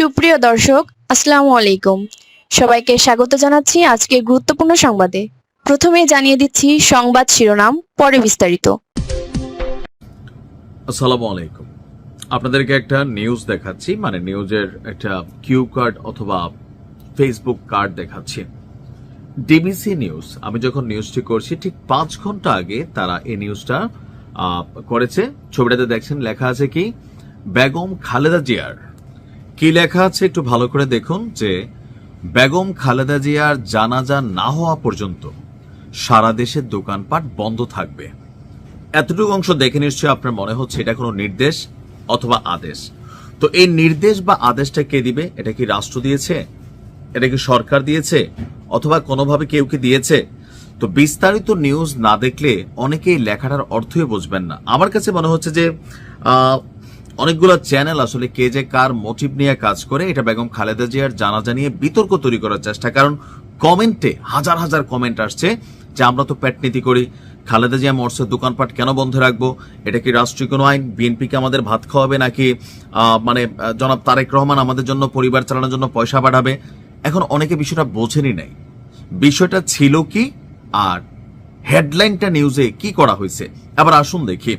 সুপ্রিয় দর্শক, আসসালামু আলাইকুম। সবাইকে স্বাগত জানাচ্ছি আজকে গুরুত্বপূর্ণ সংবাদে। প্রথমে জানিয়ে দিচ্ছি সংবাদ শিরোনাম, পরে বিস্তারিত। আসসালামু আলাইকুম। আপনাদেরকে একটা নিউজ দেখাচ্ছি মানে নিউজের একটা কিউ কার্ড অথবা ফেসবুক কার্ড দেখাচ্ছি। ডিবিসি নিউজ আমি যখন নিউজটি করছি, ঠিক পাঁচ ঘণ্টা আগে তারা এই নিউজটা করেছে। ছবিটাতে দেখছেন, লেখা আছে কি, বেগম খালেদা জিয়ার কি লেখা আছে একটু ভালো করে দেখুন, যে বেগম খালেদা জিয়ার জানাজা না হওয়া পর্যন্ত সারা দেশের দোকানপাট বন্ধ থাকবে। এতটুকু অংশ দেখে নিশ্চয়ই আপনার মনে হচ্ছে এটা কোনো নির্দেশ অথবা আদেশ। তো এই নির্দেশ বা আদেশটা কে দিবে? এটা কি রাষ্ট্র দিয়েছে? এটা কি সরকার দিয়েছে? অথবা কোনোভাবে কেউ কি দিয়েছে? তো বিস্তারিত নিউজ না দেখলে অনেকেই লেখাটার অর্থই বুঝবেন না। আমার কাছে মনে হচ্ছে যে অনেকগুলো চ্যানেল আসলে কে যে কার মোটিভ নিয়ে কাজ করে, এটা বেগম খালেদা জিয়ার জানাজা নিয়ে বিতর্ক তৈরি করার চেষ্টা। কারণ কমেন্টে হাজার হাজার কমেন্ট আসছে যে আমরা তো পেট নীতি করি। খালেদা জিয়া মর্সের দোকানপাট কেন বন্ধ রাখব? এটা কি রাষ্ট্রীয় কোনো আইন? বিএনপিকে আমাদের ভাত খাওয়াবে নাকি মানে জনাব তারেক রহমান আমাদের জন্য পরিবার চালানোর জন্য পয়সা বাড়াবে এখন অনেকে বিষয়টা বোঝেনি নাই। বিষয়টা ছিল কি? আর হেডলাইনটা নিউজে কি করা হয়েছে? আবার আসুন দেখি।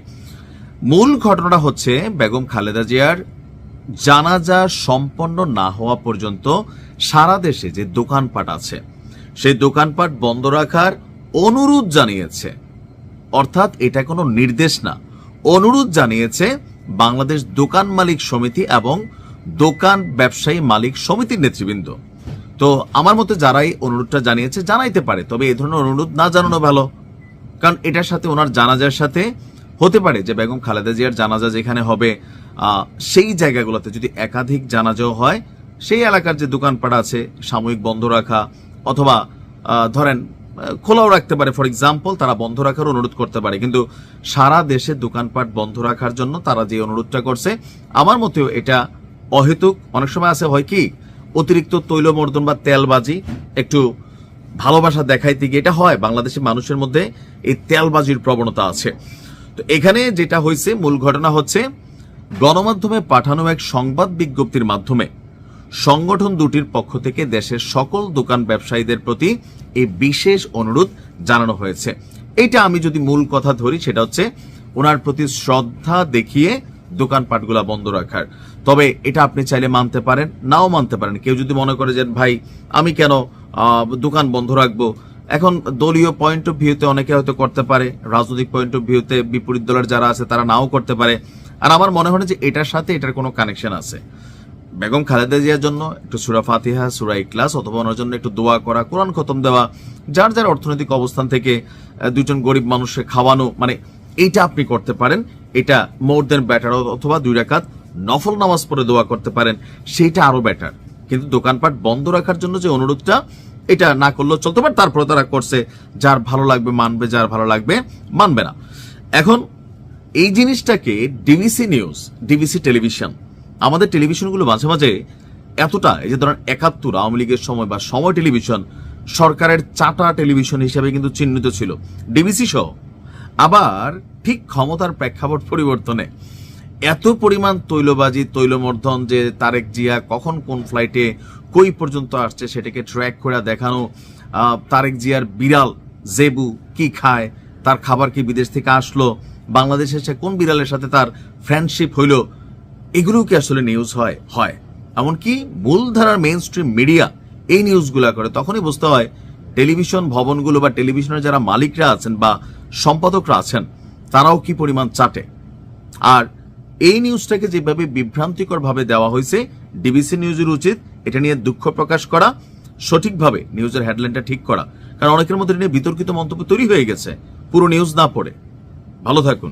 মূল ঘটনাটা হচ্ছে বেগম খালেদা জিয়ার জানাজা সম্পন্ন না হওয়া পর্যন্ত সারা দেশে যে দোকানপাট আছে, সেই দোকানপাট বন্ধ রাখার অনুরোধ জানিয়েছে। অর্থাৎ এটা কোনো নির্দেশ না। অনুরোধ জানিয়েছে বাংলাদেশ দোকান মালিক সমিতি এবং দোকান ব্যবসায়ী মালিক সমিতির নেতৃবৃন্দ। তো আমার মতে যারাই অনুরোধটা জানিয়েছে জানাইতে পারে, তবে এই ধরনের অনুরোধ না জানানো ভালো। কারণ এটার সাথে ওনার জানাজার সাথে হতে পারে যে বেগম খালেদা জিয়ার জানাজা যেখানে হবে সেই জায়গাগুলোতে যদি একাধিক জানাজাও হয়, সেই এলাকার যে দোকানপাট আছে, সাময়িক বন্ধ রাখা অথবা ধরেন খোলাও রাখতে পারে। ফর এক্সাম্পল তারা বন্ধ রাখার অনুরোধ করতে পারে। কিন্তু সারা দেশে দোকানপাট বন্ধ রাখার জন্য তারা যে অনুরোধটা করছে, আমার মতেও এটা অহেতুক। অনেক সময় আছে হয় কি, অতিরিক্ত তৈলমর্দন বা তেলবাজি, একটু ভালোবাসা দেখাইতে গিয়ে এটা হয়। বাংলাদেশের মানুষের মধ্যে এই তেলবাজির প্রবণতা আছে। তো এখানে যেটা হয়েছে, মূল ঘটনা হচ্ছে গণমাধ্যমে পাঠানো এক সংবাদ বিজ্ঞপ্তির মাধ্যমে সংগঠন দুটির পক্ষ থেকে দেশের সকল দোকান ব্যবসায়ীদের প্রতি এই বিশেষ অনুরোধ জানানো হয়েছে। এটা আমি যদি মূল কথা ধরি, সেটা হচ্ছে ওনার প্রতি শ্রদ্ধা দেখিয়ে দোকানপাটগুলা বন্ধ রাখার। তবে এটা আপনি চাইলে মানতে পারেন, নাও মানতে পারেন। কেউ যদি মনে করে যে, ভাই, আমি কেন দোকান বন্ধ রাখব? এখন দলীয় পয়েন্ট অফ ভিউতে অনেকে হয়তো করতে পারে, রাজনৈতিক পয়েন্ট অফ ভিউতে বিপরীত দলের যারা আছে তারা নাও করতে পারে। আর আমার মনে হয় যে এটার সাথে এটার কোনো কানেকশন আছে। বেগম খালেদা জিয়ার জন্য একটু সুরা ফাতিহা, সুরা ইকলাস অথবা ওনার জন্য একটু দোয়া করা, কোরআন খতম দেওয়া, যার যার অর্থনৈতিক অবস্থান থেকে দুজন গরিব মানুষকে খাওয়ানো মানে এইটা আপনি করতে পারেন। এটা মোর দেন ব্যাটার অথবা দুই রাকাত নফল নামাজ পড়ে দোয়া করতে পারেন সেইটা আরও বেটার কিন্তু দোকানপাট বন্ধ রাখার জন্য যে অনুরোধটা এটা না করলেও চলতে পারে, তারপরে তারা করছে যার ভালো লাগবে মানবে, যার ভালো লাগবে মানবে না। এখন এই জিনিসটাকে ডিবিসি নিউজ ডিবিসি টেলিভিশন আমাদের টেলিভিশনগুলো মাঝে মাঝে এতটা, এই যে ধরেন একাত্তর আওয়ামী লীগের সময় বা সময় টেলিভিশন, সরকারের চাটা টেলিভিশন হিসেবে কিন্তু চিহ্নিত ছিল। ডিবিসি সহ। আবার ঠিক ক্ষমতার প্রেক্ষাপট পরিবর্তনে এত পরিমাণ তৈলবাজি তৈলমর্ধন যে তারেক জিয়া কখন কোন ফ্লাইটে কই পর্যন্ত আসছে সেটাকে ট্র্যাক করে দেখানো তারেক জিয়ার বিড়াল জেবু কি খায়, তার খাবার কি বিদেশ থেকে আসলো, বাংলাদেশে এসে কোন বিড়ালের সাথে তার ফ্রেন্ডশিপ হইল, এগুলোও কি আসলে নিউজ হয়? হয়। এমনকি মূলধারার মেইন স্ট্রিম মিডিয়া এই নিউজগুলো করে, তখনই বুঝতে হয় টেলিভিশন ভবনগুলো বা টেলিভিশনের যারা মালিকরা আছেন বা সম্পাদকরা আছেন, তারাও কি পরিমাণ চাটে। আর এই নিউজটাকে যেভাবে বিভ্রান্তিকরভাবে দেওয়া হয়েছে ডিবিসি নিউজের উচিত এটা নিয়ে দুঃখ প্রকাশ করা, সঠিকভাবে নিউজের হেডলাইনটা ঠিক করা। কারণ অনেকের মধ্যে নিয়ে বিতর্কিত মন্তব্য তৈরি হয়ে গেছে। পুরো নিউজ না পড়ে। ভালো থাকুন।